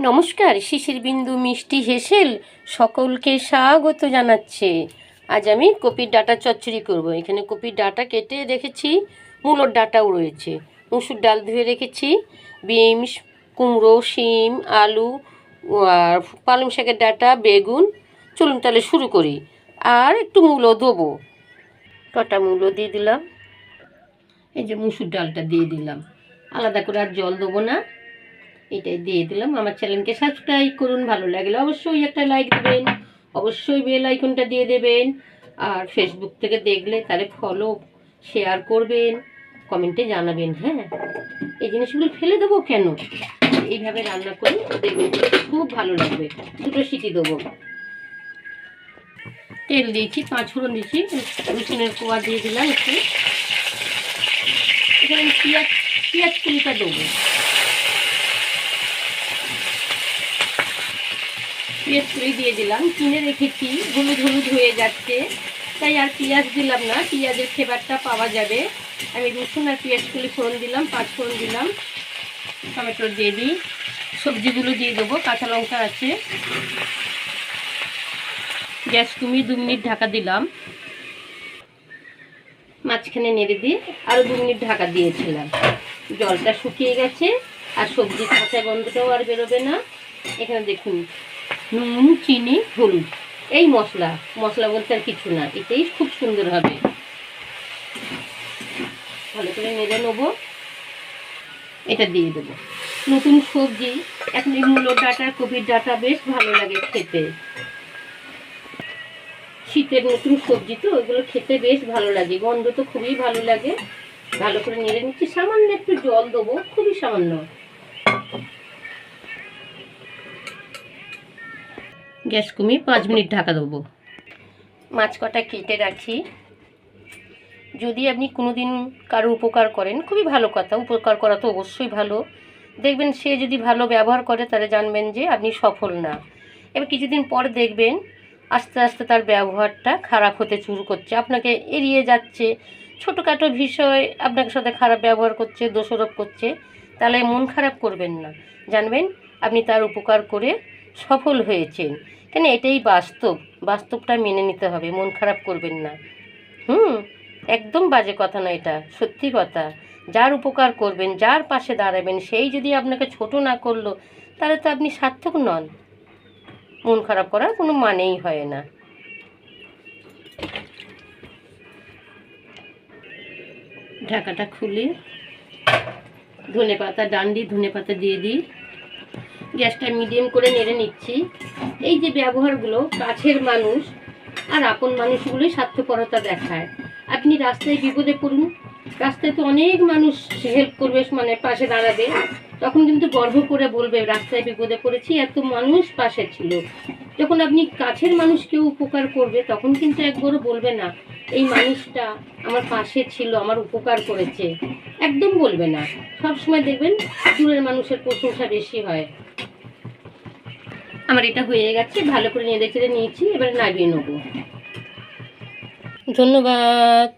নমস্কার শিশির বিন্দু মিষ্টি হেসেল সকলকে স্বাগত জানাচ্ছে। আজ আমি কপির ডাটা চচ্চড়ি করব। এখানে কপির ডাটা কেটে রেখেছি, মূলোর ডাটাও রয়েছে। মুসুর ডাল ধুয়ে রেখেছি, বিমস, কুমড়ো, শিম, আলু, আর পালং শাকের ডাটা, বেগুন। চলুন তাহলে শুরু করি। আর একটু মূলো দেবো কটা মূলো দিয়ে দিলাম। এই যে মুসুর ডালটা দিয়ে দিলাম। আলাদা করে আর জল দেবো না। এটাই দিয়ে দিলাম। আমার চ্যানেলকে সাবস্ক্রাইব করুন, ভালো লাগলে অবশ্যই একটা লাইক দেবেন, অবশ্যই বেল আইকনটা দিয়ে দেবেন। আর ফেসবুক থেকে দেখলে তাহলে ফলো শেয়ার করবেন কমেন্টে জানাবেন হ্যাঁ? এই জিনিসগুলো ফেলে দেবো কেন? এইভাবে রান্না করে দেখবেন খুব ভালো লাগবে। দুটো সিটি দেবো। তেল দিয়েছি, পাঁচ ফোড়ন দিয়েছি, রসুনের কোয়া দিয়ে দিলাম একটু। এখানে পেঁয়াজ পেঁয়াজ কুলিটা দেবো। পেঁয়াজ কুড়ি দিয়ে দিলাম। কিনে রেখেছি, হলুদ হলুদ হয়ে যাচ্ছে। তাই আর পেঁয়াজ দিলাম না, পেঁয়াজের ফ্লেভারটা পাওয়া যাবে। আমি রসুন আর পেঁয়াজ কুলি ফোড়ন দিলাম, পাঁচ ফোড়ন দিলাম। টমেটো দিয়ে দিই। সবজিগুলো দিয়ে দেবো, কাঁচা লঙ্কা আছে। গ্যাস কমিয়ে দু মিনিট ঢাকা দিলাম। মাঝখানে নেড়ে দিয়ে আরও দু মিনিট ঢাকা দিয়েছিলাম। জলটা শুকিয়ে গেছে, আর সবজি কাঁচা গন্ধটাও আর বেরোবে না। এখানে দেখুন নুন, চিনি, হলুদ। এই মশলা মশলা বলতে আর কিছু না। এটাই খুব সুন্দর হবে। ভালো করে নেড়ে নেব। এটা দিয়ে দেবো। নতুন সবজি এখন এই মূলো ডাটা, কপির ডাটা বেশ ভালো লাগে খেতে। শীতের নতুন সবজি তো ওগুলো খেতে বেশ ভালো লাগে। গন্ধ তো খুবই ভালো লাগে। ভালো করে নেড়ে নিচ্ছি। সামান্য একটু জল দেবো, খুবই সামান্য। গ্যাস কমিয়ে পাঁচ মিনিট ঢাকা দেবো। মাছ কটা কেটে রাখি। যদি আপনি কোনো দিন কারও উপকার করেন, খুবই ভালো কথা, উপকার করা তো অবশ্যই ভালো। দেখবেন সে যদি ভালো ব্যবহার করে, তাহলে জানবেন যে আপনি সফল না। এবার কিছুদিন পর দেখবেন আস্তে আস্তে তার ব্যবহারটা খারাপ হতে শুরু করছে, আপনাকে এড়িয়ে যাচ্ছে। ছোটোখাটো বিষয় আপনার সাথে খারাপ ব্যবহার করছে, দোষারোপ করছে, তাহলে মন খারাপ করবেন না। জানবেন আপনি তার উপকার করে সফল হয়েছেন। কেন এটাই বাস্তব? বাস্তবটা মেনে নিতে হবে, মন খারাপ করবেন না। হুম, একদম বাজে কথা না এটা, সত্যি কথা। যার উপকার করবেন, যার পাশে দাঁড়াবেন, সেই যদি আপনাকে ছোট না করল, তাহলে তো আপনি সার্থক নন। মন খারাপ করার কোনো মানেই হয় না। ঢাকাটা খুলে ধনে পাতা ডান্ডি ধনে পাতা দিয়ে দিই। গ্যাসটা মিডিয়াম করে নেড়ে নিচ্ছি। এই যে ব্যবহারগুলো কাছের মানুষ আর আপন মানুষগুলোই স্বার্থপরতা দেখায়। আপনি রাস্তায় বিপদে পড়ুন, রাস্তায় তো অনেক মানুষ হেল্প করবে মানে পাশে দাঁড়াবে। তখন কিন্তু গর্ব করে বলবে, রাস্তায় বিপদে পড়েছি, এত মানুষ পাশে ছিল। যখন আপনি কাছের মানুষ কেউ উপকার করবে, তখন কিন্তু একবারও বলবে না, এই মানুষটা আমার পাশে ছিল, আমার উপকার করেছে। একদম বলবে না। সবসময় দেখবেন দূরের মানুষের প্রশংসা বেশি হয়। আমার এটা হয়ে গেছে ভালো করে নেড়ে চেড়ে নিয়েছি এবার নামিয়ে নেব। ধন্যবাদ।